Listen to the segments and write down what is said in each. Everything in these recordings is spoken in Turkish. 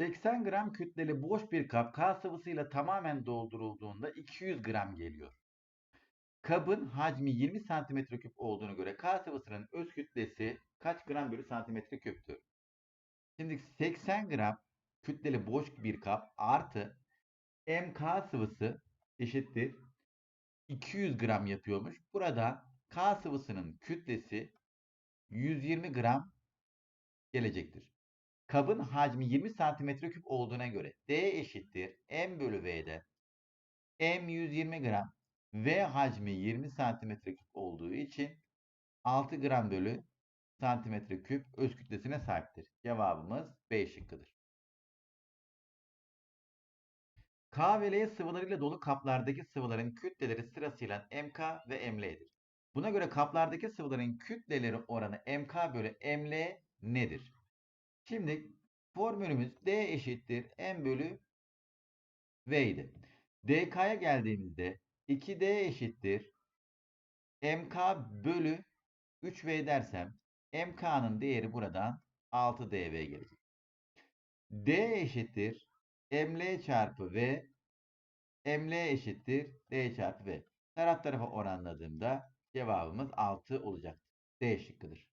80 gram kütleli boş bir kap K sıvısıyla tamamen doldurulduğunda 200 gram geliyor. Kabın hacmi 20 santimetre küp olduğuna göre K sıvısının öz kütlesi kaç gram bölü santimetre küptür? Şimdi 80 gram kütleli boş bir kap artı MK sıvısı eşittir 200 gram yapıyormuş. Burada K sıvısının kütlesi 120 gram gelecektir. Kabın hacmi 20 santimetre küp olduğuna göre D eşittir M bölü V'de M 120 gram V hacmi 20 santimetre küp olduğu için 6 gram bölü santimetre küp öz kütlesine sahiptir. Cevabımız B şıkkıdır. K ve L sıvılarıyla dolu kaplardaki sıvıların kütleleri sırasıyla MK ve ML'dir. Buna göre kaplardaki sıvıların kütleleri oranı MK bölü ML nedir? Şimdi formülümüz D eşittir M bölü V idi. DK'ya geldiğimizde 2D eşittir MK bölü 3V dersem MK'nın değeri buradan 6DV gelecek. D eşittir ML çarpı V ML eşittir D çarpı V. Taraf tarafa oranladığımda cevabımız 6 olacak. D şıkkıdır.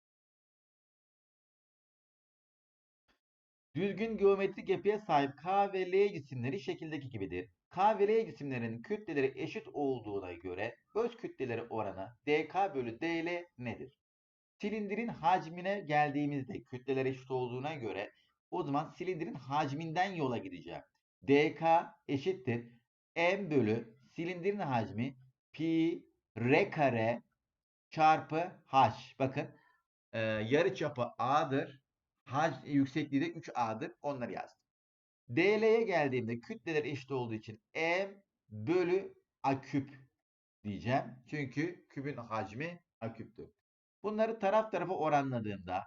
Düzgün geometrik yapıya sahip K ve L cisimleri şekildeki gibidir. K ve L cisimlerinin kütleleri eşit olduğuna göre öz kütleleri oranı dk bölü dl nedir? Silindirin hacmine geldiğimizde kütleler eşit olduğuna göre o zaman silindirin hacminden yola gideceğim. dk eşittir m bölü silindirin hacmi pi r kare çarpı h. Bakın e, yarı çapı a'dır. Hac yüksekliği de 3a'dır. Onları yazdım. DL'ye geldiğimde kütleler eşit olduğu için M bölü A küp diyeceğim. Çünkü kübün hacmi A küptür. Bunları taraf tarafa oranladığımda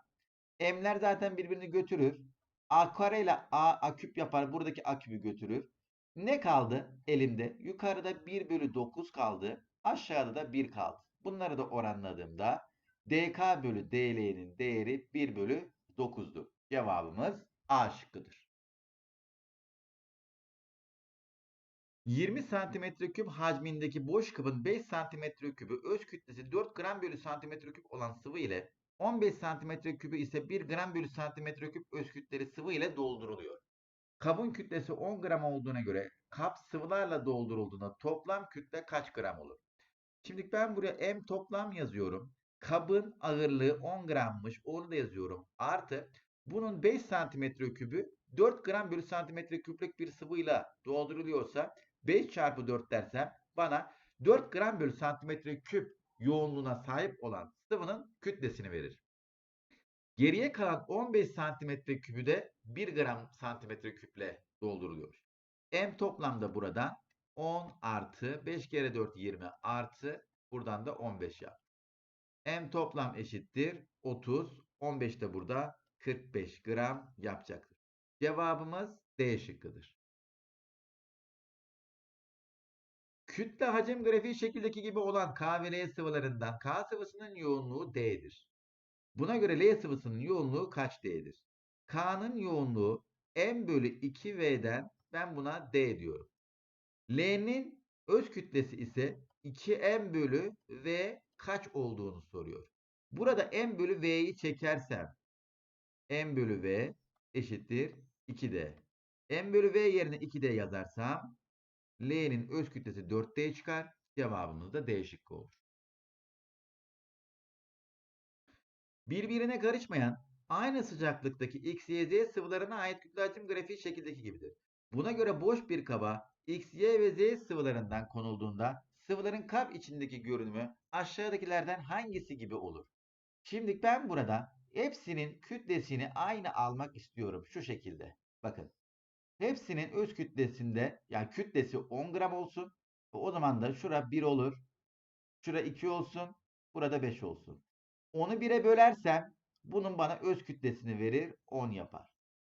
M'ler zaten birbirini götürür. A kare ile A, A küp yapar. Buradaki A küpü götürür. Ne kaldı elimde? Yukarıda 1 bölü 9 kaldı. Aşağıda da 1 kaldı. Bunları da oranladığımda dk bölü dl'nin değeri 1 bölü 9'dur. Cevabımız A şıkkıdır. 20 santimetre küp hacmindeki boş kabın 5 santimetre kübü öz kütlesi 4 gram bölü santimetre küp olan sıvı ile 15 santimetre kübü ise 1 gram bölü santimetre küp öz kütleli sıvı ile dolduruluyor. Kabın kütlesi 10 gram olduğuna göre kap sıvılarla doldurulduğunda toplam kütle kaç gram olur? Şimdi ben buraya M toplam yazıyorum. Kabın ağırlığı 10 grammış. Onu da yazıyorum. Artı bunun 5 santimetre kübü 4 gram bölü santimetre küplük bir sıvıyla dolduruluyorsa 5 çarpı 4 dersem bana 4 gram bölü santimetre küp yoğunluğuna sahip olan sıvının kütlesini verir. Geriye kalan 15 santimetre kübü de 1 gram santimetre küple dolduruluyor. M toplamda burada 10 artı 5 kere 4 20 artı buradan da 15 yap. M toplam eşittir 30. 15 de burada 45 gram yapacaktır. Cevabımız D şıkkıdır. Kütle hacim grafiği şekildeki gibi olan K ve L sıvılarından K sıvısının yoğunluğu D'dir. Buna göre L sıvısının yoğunluğu kaç D'dir? K'nın yoğunluğu M bölü 2V'den ben buna D diyorum. L'nin öz kütlesi ise 2M bölü V kaç olduğunu soruyor. Burada M bölü V'yi çekersem M bölü V eşittir 2D. M bölü V yerine 2D yazarsam L'nin öz kütlesi 4D çıkar. Cevabımız da D olur. Birbirine karışmayan aynı sıcaklıktaki X, Y, Z sıvılarına ait kütle hacim grafiği şekildeki gibidir. Buna göre boş bir kaba X, Y ve Z sıvılarından konulduğunda sıvıların kap içindeki görünümü aşağıdakilerden hangisi gibi olur? Şimdi ben burada hepsinin kütlesini aynı almak istiyorum şu şekilde. Bakın. Hepsinin öz kütlesinde yani kütlesi 10 gram olsun. O zaman da şura 1 olur. Şura 2 olsun. Burada 5 olsun. Onu 1'e bölersem bunun bana öz kütlesini verir 10 yapar.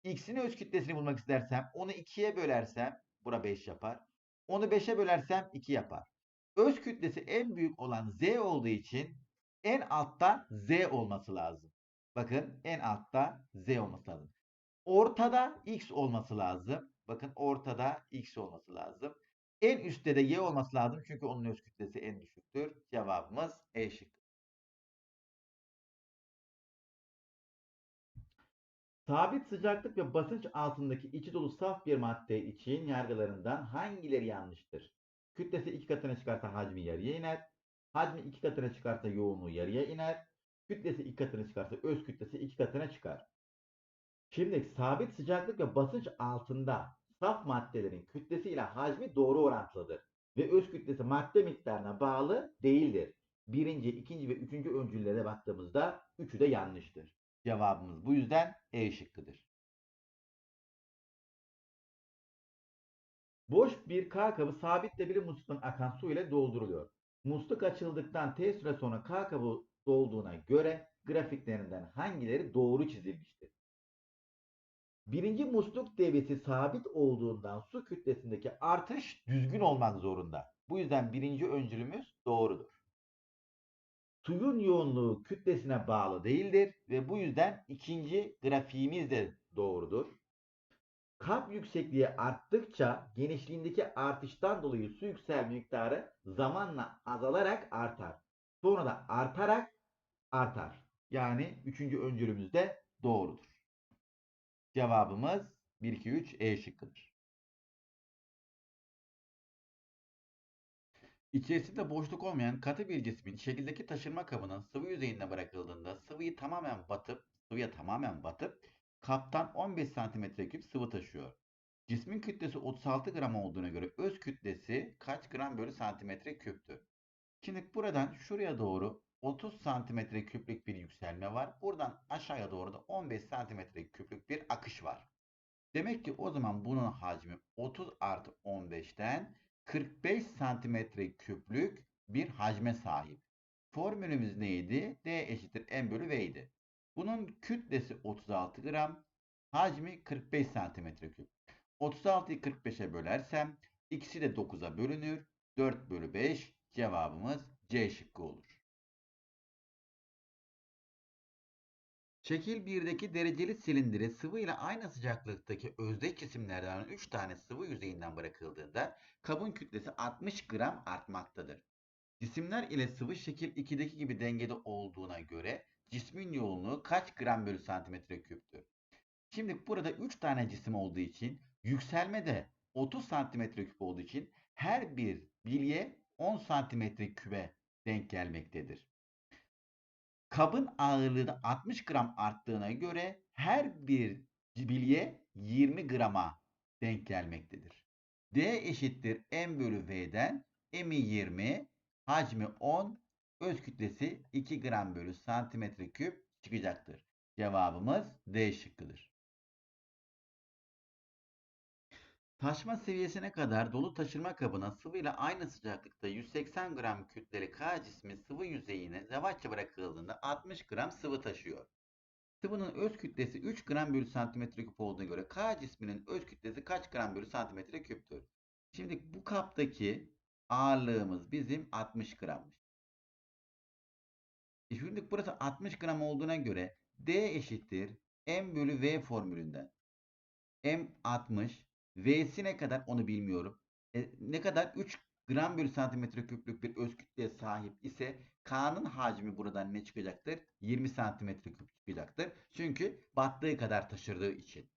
X'in öz kütlesini bulmak istersem onu 2'ye bölersem bura 5 yapar. Onu 5'e bölersem 2 yapar. Öz kütlesi en büyük olan Z olduğu için en altta Z olması lazım. Bakın en altta Z olması lazım. Ortada x olması lazım. Bakın ortada x olması lazım. En üstte de y olması lazım. Çünkü onun öz kütlesi en düşüktür. Cevabımız E şıkkı. Sabit sıcaklık ve basınç altındaki içi dolu saf bir madde için yargılarından hangileri yanlıştır? Kütlesi iki katına çıkarsa hacmi yarıya iner. Hacmi iki katına çıkarsa yoğunluğu yarıya iner. Kütlesi iki katına çıkarsa öz kütlesi iki katına çıkar. Şimdi sabit sıcaklık ve basınç altında saf maddelerin kütlesi ile hacmi doğru orantılıdır. Ve öz kütlesi madde miktarına bağlı değildir. Birinci, ikinci ve üçüncü öncüllere baktığımızda üçü de yanlıştır. Cevabımız bu yüzden E şıkkıdır. Boş bir K kabı sabitle bir musluktan akan su ile dolduruluyor. Musluk açıldıktan T süre sonra K kabı dolduğuna göre grafiklerinden hangileri doğru çizilmiştir? Birinci musluk devresi sabit olduğundan su kütlesindeki artış düzgün olmak zorunda. Bu yüzden birinci öncülümüz doğrudur. Suyun yoğunluğu kütlesine bağlı değildir ve bu yüzden ikinci grafiğimiz de doğrudur. Kap yüksekliği arttıkça genişliğindeki artıştan dolayı su yükselme miktarı zamanla azalarak artar. Sonra da artarak artar. Yani üçüncü öncülümüz de doğrudur. Cevabımız 1, 2, 3 E şıkkıdır. İçerisinde boşluk olmayan katı bir cismin şekildeki taşınma kabının sıvı yüzeyine bırakıldığında sıvıyı tamamen batıp, sıvıya tamamen batıp kaptan 15 cm3 sıvı taşıyor. Cismin kütlesi 36 gram olduğuna göre öz kütlesi kaç gram bölü santimetre küptür? Şimdi buradan şuraya doğru 30 santimetre küplük bir yükselme var. Buradan aşağıya doğru da 15 santimetre küplük bir akış var. Demek ki o zaman bunun hacmi 30 artı 15'ten 45 santimetre küplük bir hacme sahip. Formülümüz neydi? D eşittir M bölü V idi. Bunun kütlesi 36 gram, hacmi 45 santimetre küp. 36'yı 45'e bölersem ikisi de 9'a bölünür. 4 bölü 5 cevabımız C şıkkı olur. Şekil 1'deki dereceli silindire sıvı ile aynı sıcaklıktaki özdeş cisimlerden 3 tane sıvı yüzeyinden bırakıldığında kabın kütlesi 60 gram artmaktadır. Cisimler ile sıvı şekil 2'deki gibi dengede olduğuna göre cismin yoğunluğu kaç gram bölü santimetre küptür? Şimdi burada 3 tane cisim olduğu için yükselme de 30 santimetre küp olduğu için her bir bilye 10 santimetre kübe denk gelmektedir. Kabın ağırlığı da 60 gram arttığına göre her bir bilye 20 grama denk gelmektedir. D eşittir M bölü V'den M'i 20, hacmi 10, öz kütlesi 2 gram bölü santimetre küp çıkacaktır. Cevabımız D şıkkıdır. Taşma seviyesine kadar dolu taşırma kabına sıvıyla aynı sıcaklıkta 180 gram kütleli K cismi sıvı yüzeyine yavaşça bırakıldığında 60 gram sıvı taşıyor. Sıvının öz kütlesi 3 gram bölü santimetre küp olduğuna göre K cisminin öz kütlesi kaç gram bölü santimetre küptür? Şimdi bu kaptaki ağırlığımız bizim 60 grammış. E şimdi burası 60 gram olduğuna göre D eşittir M bölü V formülünden. M 60, V'si ne kadar onu bilmiyorum. E, ne kadar? 3 gram bölü santimetre küplük bir öz kütleye sahip ise K'nın hacmi buradan ne çıkacaktır? 20 santimetre küp çıkacaktır. Çünkü battığı kadar taşırdığı için.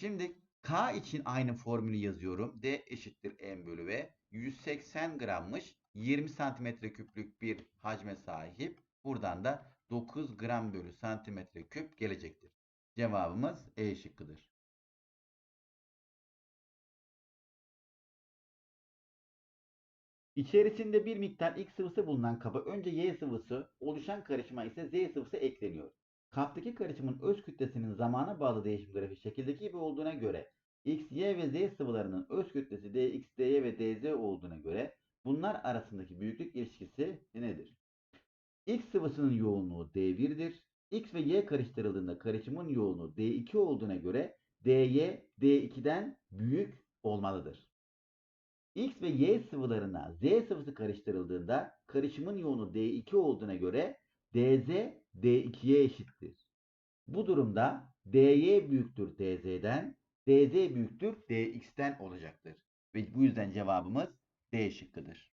Şimdi K için aynı formülü yazıyorum. D eşittir M bölü V. 180 grammış. 20 santimetre küplük bir hacme sahip. Buradan da 9 gram bölü santimetre küp gelecektir. Cevabımız E şıkkıdır. İçerisinde bir miktar X sıvısı bulunan kaba önce Y sıvısı, oluşan karışıma ise Z sıvısı ekleniyor. Kaptaki karışımın öz kütlesinin zamana bağlı değişim grafiği şekildeki gibi olduğuna göre X, Y ve Z sıvılarının öz kütlesi dx, dy ve dz olduğuna göre bunlar arasındaki büyüklük ilişkisi nedir? X sıvısının yoğunluğu D1'dir. X ve Y karıştırıldığında karışımın yoğunluğu D2 olduğuna göre dy D2'den büyük olmalıdır. X ve Y sıvılarına Z sıvısı karıştırıldığında karışımın yoğunluğu D2 olduğuna göre dz D2'ye eşittir. Bu durumda dy büyüktür dz'den, dz büyüktür dx'ten olacaktır. Ve bu yüzden cevabımız D şıkkıdır.